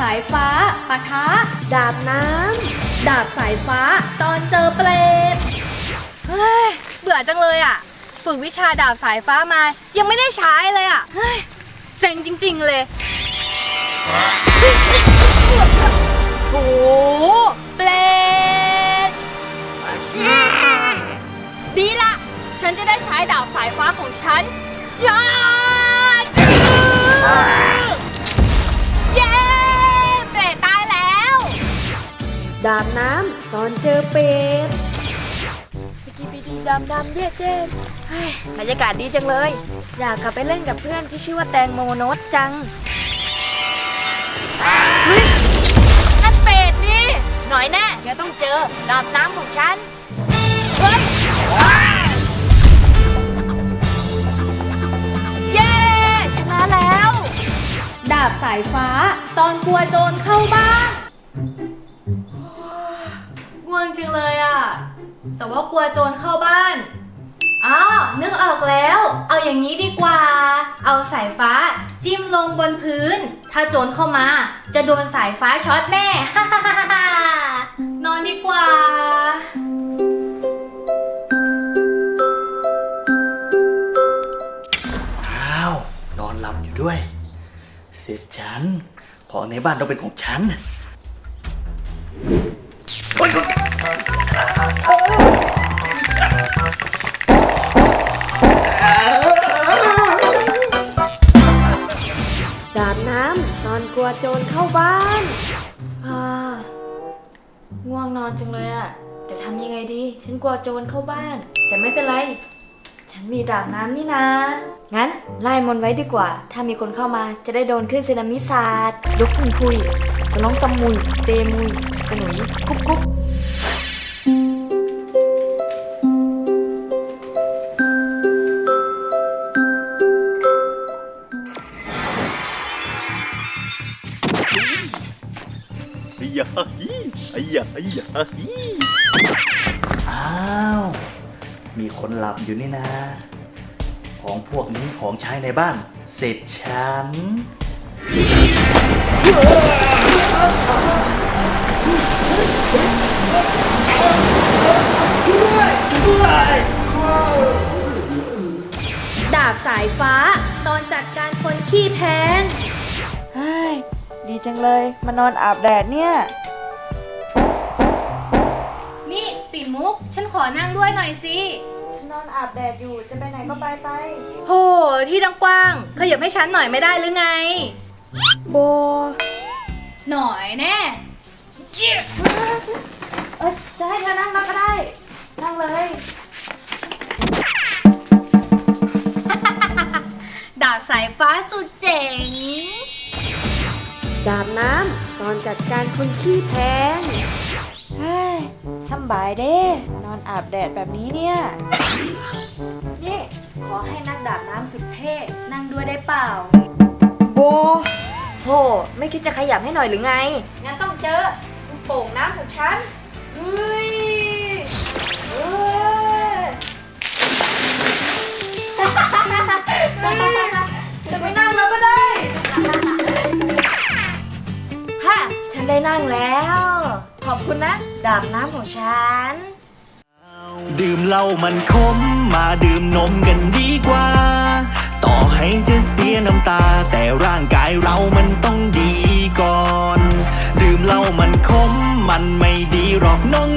สายฟ้าปะทะ ดาบน้ำ ดาบสายฟ้าตอนเจอเปรตเฮ้ยเบื่อจังเลยอะ ฝึกวิชาดาบสายฟ้ามา ยังไม่ได้ใช้เลยอะเฮ้ยเซ็งจริง ๆ เลยโอ้โหเปลดดีละ ฉันจะได้ใช้ดาบสายฟ้าของฉันยาเดาบน้ำตอนเจอเปรตสกิปดีดำดำเย็ดเย้บรรยากาศดีจังเลย อยากกลับไปเล่นกับเพื่อนที่ชื่อว่าแตงโมโนตจังฮ้ยนั่นเป็ดนี่ หน่อยแน่แกต้องเจอดาบน้ำของฉันเฮ้ยเย้ชนะแล้ว ดาบสายฟ้าตอนกลัวโจรเข้าบ้าน แต่ว่ากลัวโจรเข้าบ้านอ้าวนึกออกแล้ว เอาอย่างนี้ดีกว่า เอาสายฟ้าจิ้มลงบนพื้น ถ้าโจรเข้ามา จะโดนสายฟ้าช็อตแน่ นอนดีกว่าอ้าวนอนหลับอยู่ด้วย เสร็จฉัน ของในบ้านต้องเป็นของฉัน ตอนกลัวโจรเข้าบ้านอ่าง่วงนอนจังเลยอะแต่ทำยังไงดี ฉันกลัวโจรเข้าบ้าน แต่ไม่เป็นไร ฉันมีดาบน้ำนี่นะ งั้นไล่มนไว้ดีกว่า ถ้ามีคนเข้ามาจะได้โดนขึ้นเซนามิศาสตร์ยกพุงคุย สนองตำมุย เตมุยกระหนุยกุ๊บกุ๊บ ยาฮีไอ้ยาไอ้ยาฮีอ้าว มีคนหลับอยู่นี่นะ ของพวกนี้ของใช้ในบ้าน เสร็จฉันดาบสายฟ้าตอนจัดการคนขี้แพงเฮ้ย ดีจังเลยมานอนอาบแดดเนี่ย นี่ปิ่นมุก ฉันขอนั่งด้วยหน่อยสิฉันนอนอาบแดดอยู่จะไปไหนก็ไปไป โหที่ตั้งกว้างขยับให้ฉันหน่อยไม่ได้หรือไง โบ หน่อยแน่ เอ้ยจะให้เธอนั่งนั่งก็ได้ นั่งเลย ดาบสายฟ้าสุดเจ๋ง ดาบน้ำตอนจัดการคนขี้แพงเฮ้ยสำบายเด้ นอนอาบแดดแบบนี้เนี่ย นี่ ขอให้นักดาบน้ำสุดเท่นั่งด้วยได้เปล่า โบโหไม่คิดจะขยับให้หน่อยหรือไง งั้นต้องเจอลูกโป่งน้ำของฉัน เฮ้ย นั่งแล้ว ขอบคุณนะดาบน้ำของฉัน ดื่มเหล้ามันขมมาดื่มนมกันดีกว่า ต่อให้จะเสียน้ำตา แต่ร่างกายเรามันต้องดีก่อน ดื่มเหล้ามันขมมันไม่ดีหรอกน้อง